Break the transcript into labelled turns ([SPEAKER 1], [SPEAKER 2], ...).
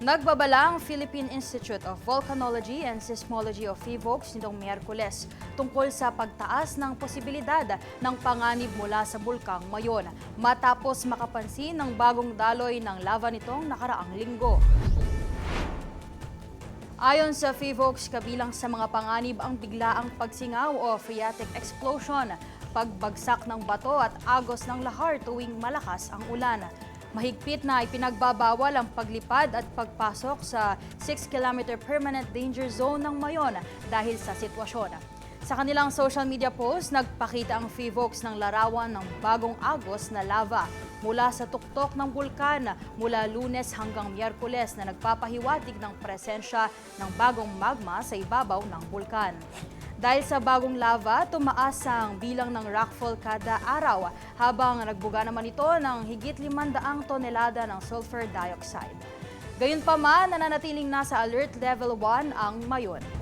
[SPEAKER 1] Nagbabala ang Philippine Institute of Volcanology and Seismology of FIVOX nitong Miyerkules tungkol sa pagtaas ng posibilidad ng panganib mula sa bulkang Mayon matapos makapansin ng bagong daloy ng lava nitong nakaraang linggo. Ayon sa FIVOX, kabilang sa mga panganib ang biglaang pagsingaw o phreatic explosion, pagbagsak ng bato at agos ng lahar tuwing malakas ang ulan. Mahigpit na ipinagbabawal ang paglipad at pagpasok sa 6-kilometer permanent danger zone ng Mayon dahil sa sitwasyon. Sa kanilang social media post, nagpakita ang FIVOX ng larawan ng bagong agos na lava mula sa tuktok ng bulkan mula lunes hanggang miyerkules na nagpapahiwatig ng presensya ng bagong magma sa ibabaw ng bulkan. Dahil sa bagong lava, tumaas ang bilang ng rockfall kada araw habang nagbuga naman ito ng higit 500 tonelada ng sulfur dioxide. Gayunpaman, nananatiling nasa alert level 1 ang mayon.